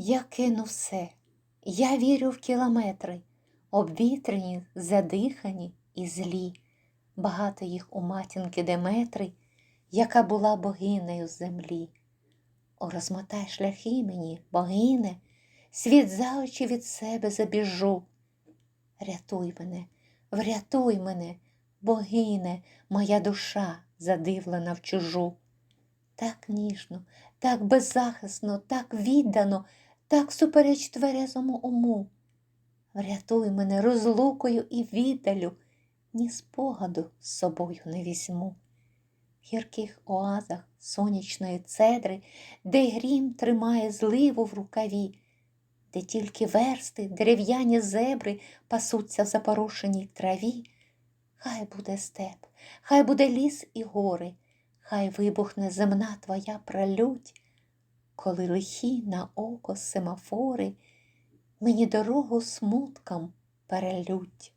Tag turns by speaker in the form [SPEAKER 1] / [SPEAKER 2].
[SPEAKER 1] Я кину все, я вірю в кілометри, обвітрені, задихані і злі. Багато їх у матінки Деметри, яка була богинею землі. О, розмотай шляхи мені, богине, світ за очі від себе забіжу. Рятуй мене, врятуй мене, богине, моя душа задивлена в чужу. Так ніжно, так беззахисно, так віддано, так супереч тверезому уму. Врятуй мене розлукою і віддалю, ні спогаду з собою не візьму. В гірких оазах сонячної цедри, де грім тримає зливу в рукаві, де тільки версти, дерев'яні зебри пасуться в запорошеній траві. Хай буде степ, хай буде ліс і гори, хай вибухне земна твоя пролють, коли лихі на око семафори мені дорогу смуткам перелють.